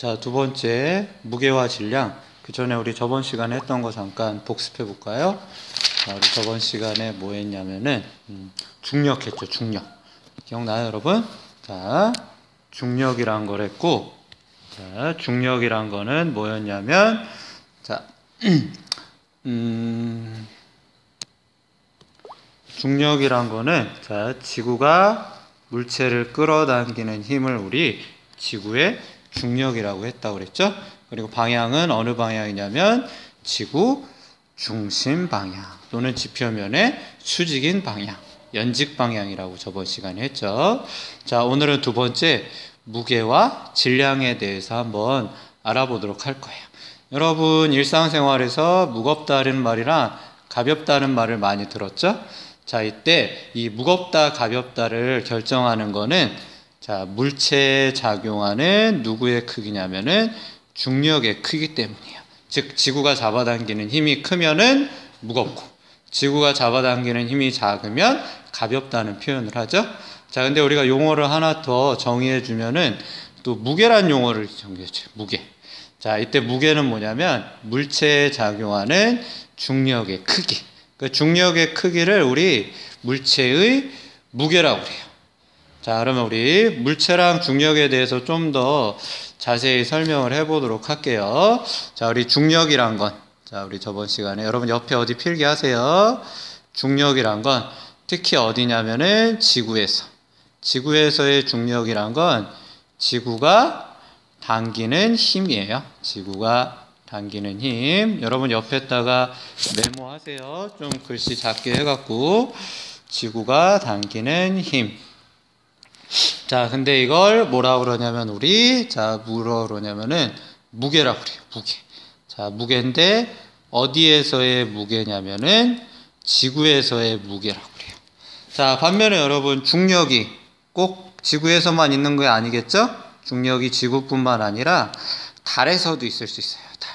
자, 두 번째, 무게와 질량. 그 전에 우리 저번 시간에 했던 거 잠깐 복습해 볼까요? 자, 우리 저번 시간에 뭐 했냐면은, 음, 중력 했죠, 중력. 기억나요, 여러분? 자, 중력이란 걸 했고, 자, 중력이란 거는 뭐였냐면, 자, 음, 중력이란 거는, 자, 지구가 물체를 끌어당기는 힘을 우리 지구의 중력이라고 했다고 그랬죠? 그리고 방향은 어느 방향이냐면 지구 중심 방향 또는 지표면의 수직인 방향, 연직 방향이라고 저번 시간에 했죠. 자, 오늘은 두 번째 무게와 질량에 대해서 한번 알아보도록 할 거예요. 여러분 일상생활에서 무겁다는 말이랑 가볍다는 말을 많이 들었죠? 자, 이때 이 무겁다, 가볍다를 결정하는 거는 자, 물체에 작용하는 누구의 크기냐면은 중력의 크기 때문이에요. 즉, 지구가 잡아당기는 힘이 크면은 무겁고, 지구가 잡아당기는 힘이 작으면 가볍다는 표현을 하죠. 자, 근데 우리가 용어를 하나 더 정의해 주면은 또 무게란 용어를 정의했죠. 무게. 자, 이때 무게는 뭐냐면 물체에 작용하는 중력의 크기. 그 중력의 크기를 우리 물체의 무게라고 그래요. 자, 그러면 우리 물체랑 중력에 대해서 좀 더 자세히 설명을 해보도록 할게요. 자, 우리 중력이란 건, 자, 우리 저번 시간에 여러분 옆에 어디 필기 하세요. 중력이란 건 특히 어디냐면은 지구에서. 지구에서의 중력이란 건 지구가 당기는 힘이에요. 지구가 당기는 힘. 여러분 옆에다가 메모하세요. 좀 글씨 작게 해갖고 지구가 당기는 힘. 자, 근데 이걸 뭐라 그러냐면 우리 자, 뭐라 그러냐면은 무게라고 그래요. 무게. 자, 무게인데 어디에서의 무게냐면은 지구에서의 무게라고 그래요. 자, 반면에 여러분 중력이 꼭 지구에서만 있는 게 아니겠죠? 중력이 지구뿐만 아니라 달에서도 있을 수 있어요. 달.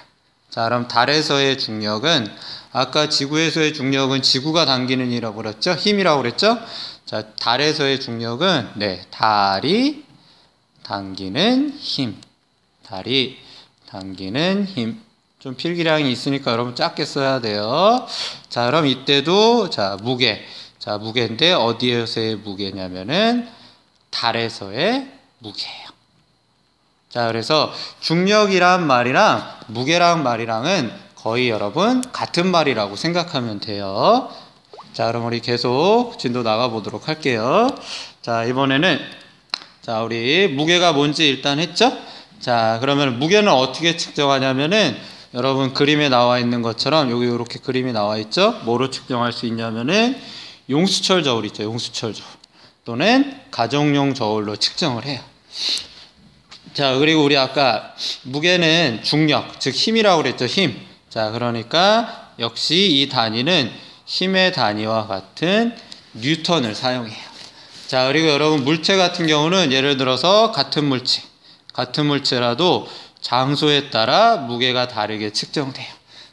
자, 그럼 달에서의 중력은 아까 지구에서의 중력은 지구가 당기는 이라고 그랬죠? 힘이라고 그랬죠? 자, 달에서의 중력은 네, 달이 당기는 힘. 달이 당기는 힘. 좀 필기량이 있으니까 여러분 작게 써야 돼요. 자, 그럼 이때도 자, 무게. 자, 무게인데 어디에서의 무게냐면은 달에서의 무게예요. 자, 그래서 중력이란 말이랑 무게란 말이랑은 거의 여러분 같은 말이라고 생각하면 돼요. 자, 그럼 우리 계속 진도 나가 보도록 할게요. 자, 이번에는 자, 우리 무게가 뭔지 일단 했죠? 자, 그러면 무게는 어떻게 측정하냐면은 여러분 그림에 나와 있는 것처럼 여기 이렇게 그림이 나와 있죠? 뭐로 측정할 수 있냐면은 용수철 저울 있죠? 용수철 저울 또는 가정용 저울로 측정을 해요. 자, 그리고 우리 아까 무게는 중력, 즉 힘이라고 그랬죠? 힘. 자, 그러니까 역시 이 단위는 힘의 단위와 같은 뉴턴을 사용해요. 자, 그리고 여러분 물체 같은 경우는 예를 들어서 같은 물체, 같은 물체라도 장소에 따라 무게가 다르게 측정돼요.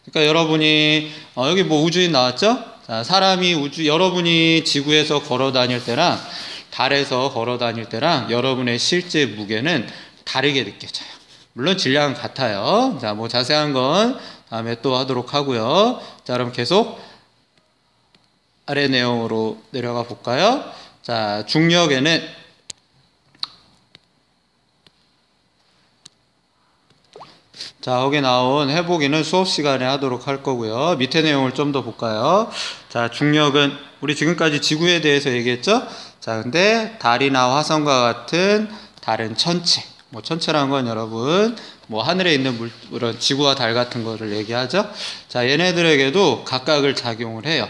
그러니까 여러분이 어, 여기 뭐 우주인 나왔죠? 자, 사람이 우주 여러분이 지구에서 걸어 다닐 때랑 달에서 걸어 다닐 때랑 여러분의 실제 무게는 다르게 느껴져요. 물론 질량은 같아요. 자, 뭐 자세한 건 다음에 또 하도록 하고요. 자, 그럼 계속 아래 내용으로 내려가 볼까요? 자, 중력에는 자, 거기 나온 해보기는 수업 시간에 하도록 할 거고요. 밑에 내용을 좀 더 볼까요? 자, 중력은 우리 지금까지 지구에 대해서 얘기했죠? 자, 근데 달이나 화성과 같은 다른 천체. 뭐 천체란 건 여러분 뭐 하늘에 있는 물, 이런 지구와 달 같은 거를 얘기하죠. 자, 얘네들에게도 각각을 작용을 해요.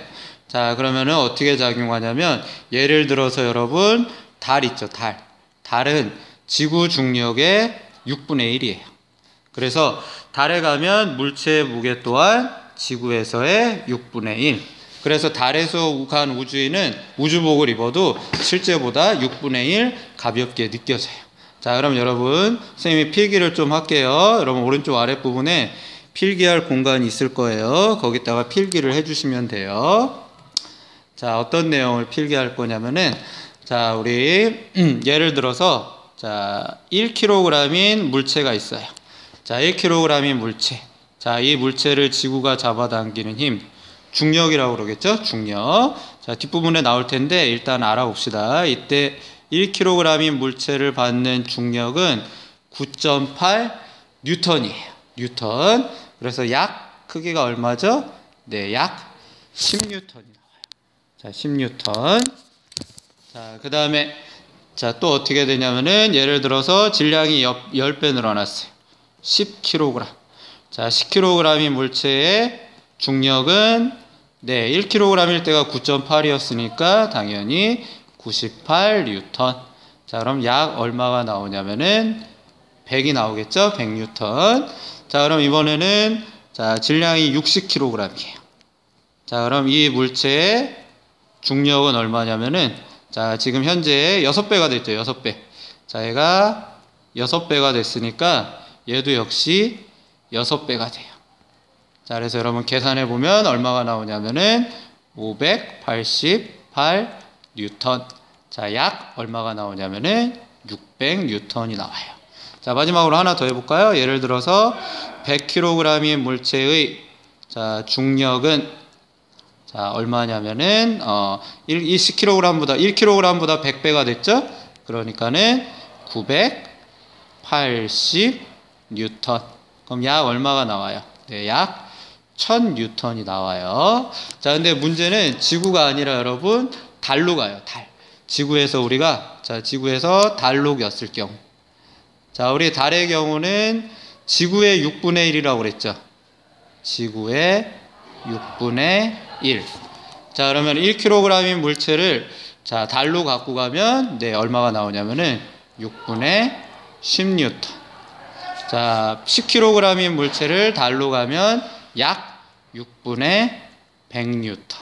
자, 그러면은 어떻게 작용하냐면 예를 들어서 여러분 달 있죠, 달. 달은 지구 중력의 6분의 1이에요. 그래서 달에 가면 물체의 무게 또한 지구에서의 6분의 1. 그래서 달에서 간 우주인은 우주복을 입어도 실제보다 6분의 1 가볍게 느껴져요. 자, 그럼 여러분, 선생님이 필기를 좀 할게요. 여러분, 오른쪽 아랫부분에 필기할 공간이 있을 거예요. 거기다가 필기를 해주시면 돼요. 자, 어떤 내용을 필기할 거냐면은, 자, 우리, 예를 들어서, 자, 1kg인 물체가 있어요. 자, 1kg인 물체. 자, 이 물체를 지구가 잡아당기는 힘. 중력이라고 그러겠죠? 중력. 자, 뒷부분에 나올 텐데 일단 알아봅시다. 이때 1kg인 물체를 받는 중력은 9.8 뉴턴이에요. 뉴턴. 그래서 약 크기가 얼마죠? 네, 약 10뉴턴이 나와요. 자, 10뉴턴. 자, 그 다음에 자, 또 어떻게 되냐면은 예를 들어서 질량이 10배 늘어났어요. 10kg. 자, 10kg인 물체의 중력은 네, 1kg일 때가 9.8이었으니까 당연히 98뉴턴. 자, 그럼 약 얼마가 나오냐면은 100이 나오겠죠? 100뉴턴. 자, 그럼 이번에는 자, 질량이 60kg이에요. 자, 그럼 이 물체의 중력은 얼마냐면은 자, 지금 현재 6배가 됐죠. 6배. 자, 얘가 6배가 됐으니까 얘도 역시 6배가 돼요. 자, 그래서 여러분 계산해 보면 얼마가 나오냐면은 588 뉴턴. 자, 약 얼마가 나오냐면은 600 뉴턴이 나와요. 자, 마지막으로 하나 더 해볼까요? 예를 들어서 100kg인 물체의 자, 중력은 자, 얼마냐면은 어 1, 20kg보다 1kg보다 100배가 됐죠? 그러니까는 980 뉴턴. 그럼 약 얼마가 나와요? 네, 약 1000뉴턴이 나와요. 자, 근데 문제는 지구가 아니라 여러분 달로 가요. 달. 지구에서 우리가 자, 지구에서 달로 겼을 경우. 자, 우리 달의 경우는 지구의 6분의 1이라고 그랬죠. 지구의 6분의 1. 자, 그러면 1kg인 물체를 자, 달로 갖고 가면 네, 얼마가 나오냐면은 6분의 10뉴턴. 자, 10kg인 물체를 달로 가면 약 6분의 100뉴턴.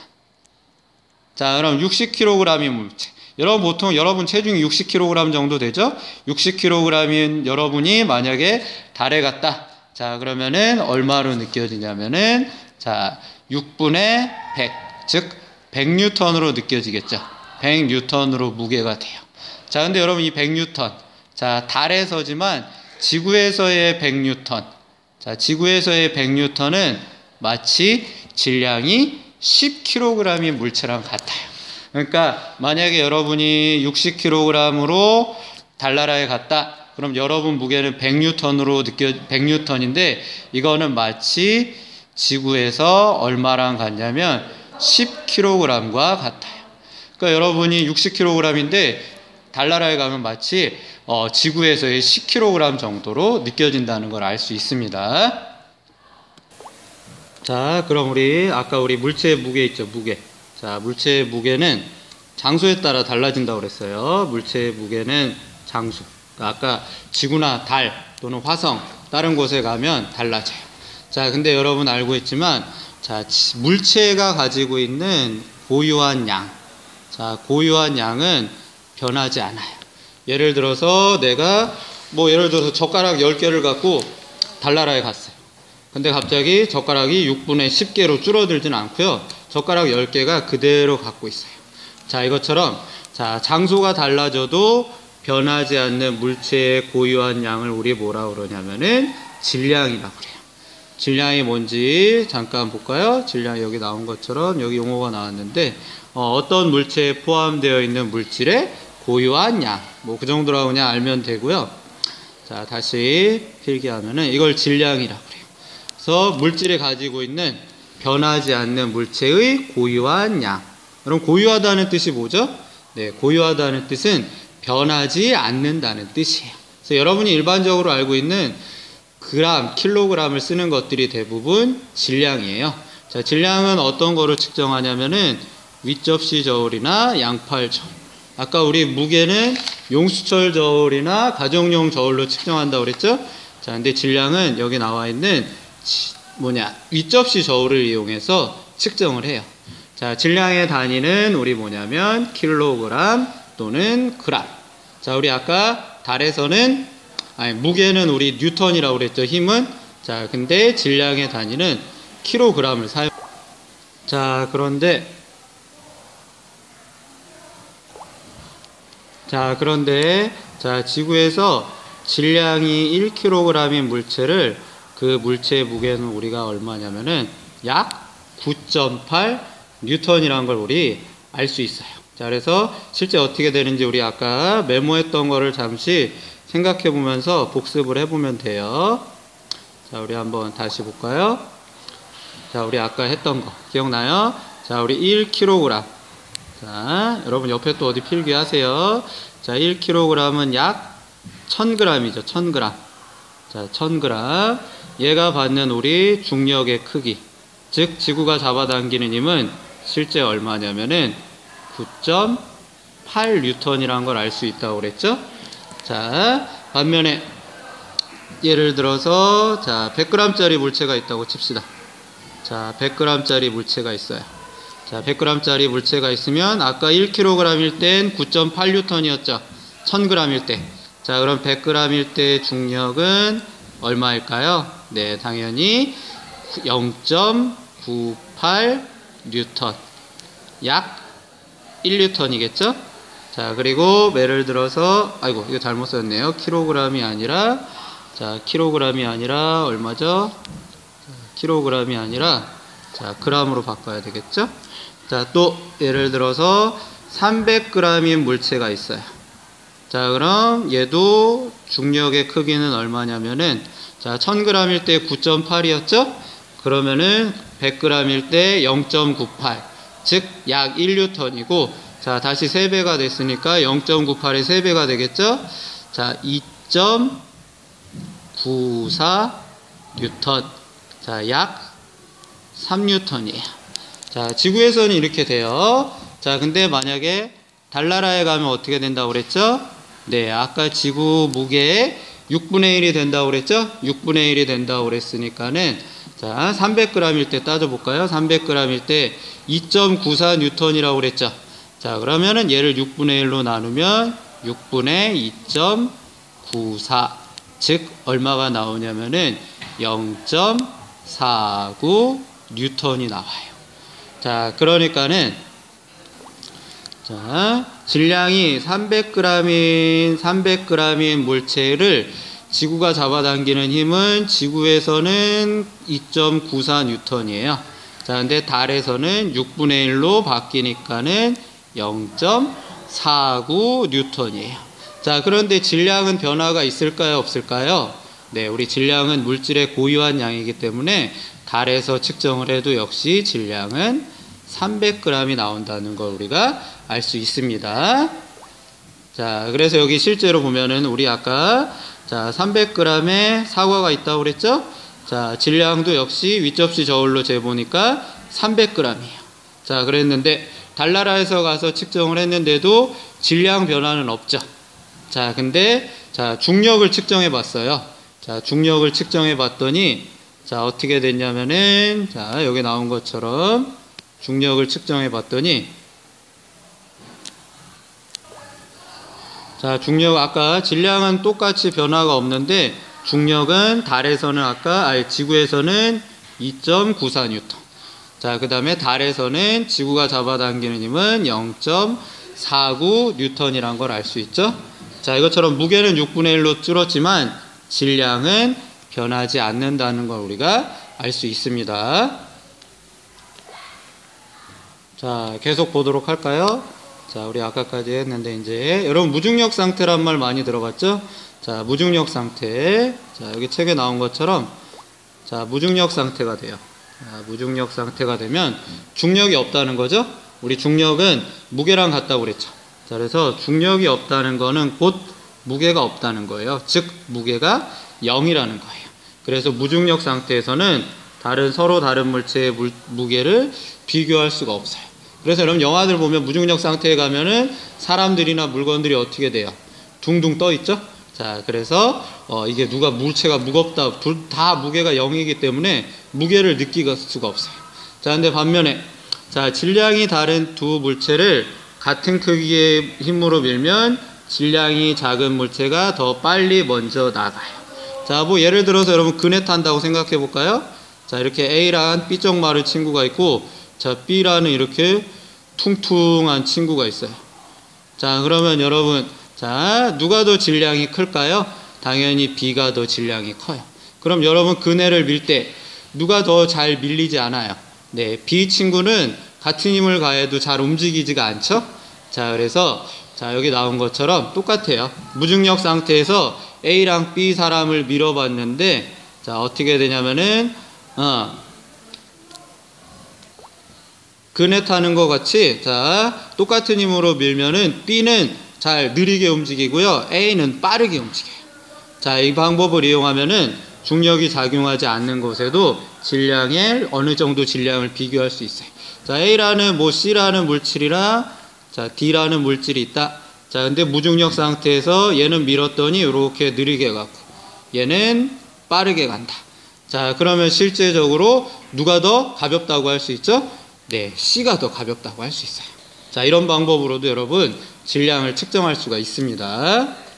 자, 그럼 60kg인 물체. 여러분 보통 여러분 체중이 60kg 정도 되죠? 60kg인 여러분이 만약에 달에 갔다. 자, 그러면은 얼마로 느껴지냐면은 자, 6분의 100, 즉 100뉴턴으로 느껴지겠죠. 100뉴턴으로 무게가 돼요. 자, 근데 여러분 이 100뉴턴. 자, 달에서지만 지구에서의 100뉴턴. 자, 지구에서의 100뉴턴은 마치 질량이 10kg인 물체랑 같아요. 그러니까 만약에 여러분이 60kg으로 달나라에 갔다. 그럼 여러분 무게는 100뉴턴으로 느껴 100뉴턴인데 이거는 마치 지구에서 얼마랑 같냐면 10kg과 같아요. 그러니까 여러분이 60kg인데 달나라에 가면 마치 어, 지구에서의 10kg 정도로 느껴진다는 걸 알 수 있습니다. 자, 그럼 우리 아까 우리 물체의 무게 있죠, 무게. 자, 물체의 무게는 장소에 따라 달라진다고 그랬어요. 물체의 무게는 장소. 그러니까 아까 지구나 달 또는 화성 다른 곳에 가면 달라져요. 자, 근데 여러분 알고 있지만 자, 물체가 가지고 있는 고유한 양. 자, 고유한 양은 변하지 않아요. 예를 들어서 내가 뭐 예를 들어서 젓가락 10개를 갖고 달나라에 갔어요. 근데 갑자기 젓가락이 6분의 10개로 줄어들진 않고요. 젓가락 10개가 그대로 갖고 있어요. 자, 이것처럼 자, 장소가 달라져도 변하지 않는 물체의 고유한 양을 우리 뭐라 그러냐면은 질량이라고 그래요. 질량이 뭔지 잠깐 볼까요? 질량이 여기 나온 것처럼 여기 용어가 나왔는데 어, 떤 물체에 포함되어 있는 물질의 고유한 양. 뭐 그 정도라고 그냥 알면 되고요. 자, 다시 필기하면은 이걸 질량이라고 그래요. 그래서 물질이 가지고 있는 변하지 않는 물체의 고유한 양. 그럼 고유하다는 뜻이 뭐죠? 네, 고유하다는 뜻은 변하지 않는다는 뜻이에요. 그래서 여러분이 일반적으로 알고 있는 그람, 킬로그램을 쓰는 것들이 대부분 질량이에요. 자, 질량은 어떤 거로 측정하냐면은 윗접시 저울이나 양팔 저울. 아까 우리 무게는 용수철 저울이나 가정용 저울로 측정한다고 그랬죠? 자, 근데 질량은 여기 나와 있는 뭐냐 윗접시 저울을 이용해서 측정을 해요. 자, 질량의 단위는 우리 뭐냐면 킬로그램 또는 그램. 자, 우리 아까 달에서는 아니 무게는 우리 뉴턴이라고 그랬죠. 힘은 자, 근데 질량의 단위는 킬로그램을 사용. 자, 그런데 자, 그런데 자, 지구에서 질량이 1kg인 물체를 그 물체의 무게는 우리가 얼마냐면은 약 9.8 뉴턴이라는 걸 우리 알 수 있어요. 자, 그래서 실제 어떻게 되는지 우리 아까 메모했던 거를 잠시 생각해 보면서 복습을 해 보면 돼요. 자, 우리 한번 다시 볼까요? 자, 우리 아까 했던 거 기억나요? 자, 우리 1kg. 자, 여러분 옆에 또 어디 필기 하세요. 자, 1kg은 약 1000g이죠. 1000g. 자, 1000g. 얘가 받는 우리 중력의 크기. 즉, 지구가 잡아당기는 힘은 실제 얼마냐면은 9.8 뉴턴이라는 걸 알 수 있다고 그랬죠? 자, 반면에 예를 들어서 자, 100g짜리 물체가 있다고 칩시다. 자, 100g짜리 물체가 있어요. 자, 100g짜리 물체가 있으면 아까 1kg일 땐 9.8 뉴턴이었죠. 1000g일 때. 자, 그럼 100g일 때 중력은 얼마일까요? 네, 당연히 0.98 뉴턴. 약 1뉴턴이겠죠? 자, 그리고 예를 들어서 아이고, 이거 잘못 썼네요. 킬로그램이 아니라 자, 킬로그램이 아니라 얼마죠? 킬로그램이 아니라 자, 그람으로 바꿔야 되겠죠? 자, 또 예를 들어서 300g인 물체가 있어요. 자, 그럼 얘도 중력의 크기는 얼마냐면은 자, 1000g일 때 9.8이었죠? 그러면은 100g일 때 0.98. 즉 약 1뉴턴이고 자, 다시 3배가 됐으니까 0.98의 3배가 되겠죠? 자, 2.94 뉴턴. 자, 약 3뉴턴이에요. 자, 지구에서는 이렇게 돼요. 자, 근데 만약에 달나라에 가면 어떻게 된다고 그랬죠? 네, 아까 지구 무게의 6분의 1이 된다고 그랬죠? 6분의 1이 된다고 그랬으니까는 자, 300g일 때 따져볼까요? 300g일 때 2.94 뉴턴이라고 그랬죠? 자, 그러면은 얘를 6분의 1로 나누면 6분의 2.94. 즉, 얼마가 나오냐면은 0.49 뉴턴이 나와요. 자, 그러니까는 자, 질량이 300g인 300g인 물체를 지구가 잡아당기는 힘은 지구에서는 2.94 뉴턴이에요. 자, 근데 달에서는 6분의 1로 바뀌니까는 0.49 뉴턴이에요. 자, 그런데 질량은 변화가 있을까요? 없을까요? 네, 우리 질량은 물질의 고유한 양이기 때문에 달에서 측정을 해도 역시 질량은 300g이 나온다는 걸 우리가 알 수 있습니다. 자, 그래서 여기 실제로 보면은 우리 아까 자, 300g의 사과가 있다고 그랬죠? 자, 질량도 역시 윗접시 저울로 재보니까 300g이에요. 자, 그랬는데 달나라에서 가서 측정을 했는데도 질량 변화는 없죠. 자, 근데 자, 중력을 측정해 봤어요. 자, 중력을 측정해 봤더니 자, 어떻게 됐냐면은 자, 여기 나온 것처럼 중력을 측정해 봤더니 자, 중력 아까 질량은 똑같이 변화가 없는데 중력은 달에서는 아까 아니 지구에서는 2.94 뉴턴. 자, 그 다음에 달에서는 지구가 잡아당기는 힘은 0.49 뉴턴이란 걸 알 수 있죠? 자, 이것처럼 무게는 6분의 1로 줄었지만 질량은 변하지 않는다는 걸 우리가 알 수 있습니다. 자, 계속 보도록 할까요? 자, 우리 아까까지 했는데 이제 여러분 무중력 상태란 말 많이 들어봤죠? 자, 무중력 상태. 자, 여기 책에 나온 것처럼 자, 무중력 상태가 돼요. 자, 무중력 상태가 되면 중력이 없다는 거죠? 우리 중력은 무게랑 같다고 그랬죠. 자, 그래서 중력이 없다는 거는 곧 무게가 없다는 거예요. 즉, 무게가 0이라는 거예요. 그래서 무중력 상태에서는 다른 서로 다른 물체의 물, 무게를 비교할 수가 없어요. 그래서 여러분 영화들 보면 무중력 상태에 가면은 사람들이나 물건들이 어떻게 돼요? 둥둥 떠 있죠? 자, 그래서 어, 이게 누가 물체가 무겁다, 둘다 무게가 0이기 때문에 무게를 느낄 수가 없어요. 자, 근데 반면에 자, 질량이 다른 두 물체를 같은 크기의 힘으로 밀면 질량이 작은 물체가 더 빨리 먼저 나가요. 자, 뭐 예를 들어서 여러분 그네 탄다고 생각해 볼까요? 자, 이렇게 A란 B쪽 마을 친구가 있고 자, B라는 이렇게 퉁퉁한 친구가 있어요. 자, 그러면 여러분, 자, 누가 더 질량이 클까요? 당연히 B가 더 질량이 커요. 그럼 여러분 그네를 밀 때 누가 더 잘 밀리지 않아요? 네, B 친구는 같은 힘을 가해도 잘 움직이지가 않죠? 자, 그래서 자, 여기 나온 것처럼 똑같아요. 무중력 상태에서 A랑 B 사람을 밀어봤는데 자, 어떻게 되냐면은 어, 그네 타는 것 같이 자 똑같은 힘으로 밀면은 B는 잘 느리게 움직이고요. A는 빠르게 움직여요. 자 이 방법을 이용하면은 중력이 작용하지 않는 곳에도 질량의 어느 정도 질량을 비교할 수 있어요. 자 A라는 뭐 C라는 물질이랑 자 D라는 물질이 있다. 자 근데 무중력 상태에서 얘는 밀었더니 이렇게 느리게 가고 얘는 빠르게 간다. 자 그러면 실제적으로 누가 더 가볍다고 할 수 있죠? 네, C가 더 가볍다고 할 수 있어요. 자, 이런 방법으로도 여러분 질량을 측정할 수가 있습니다.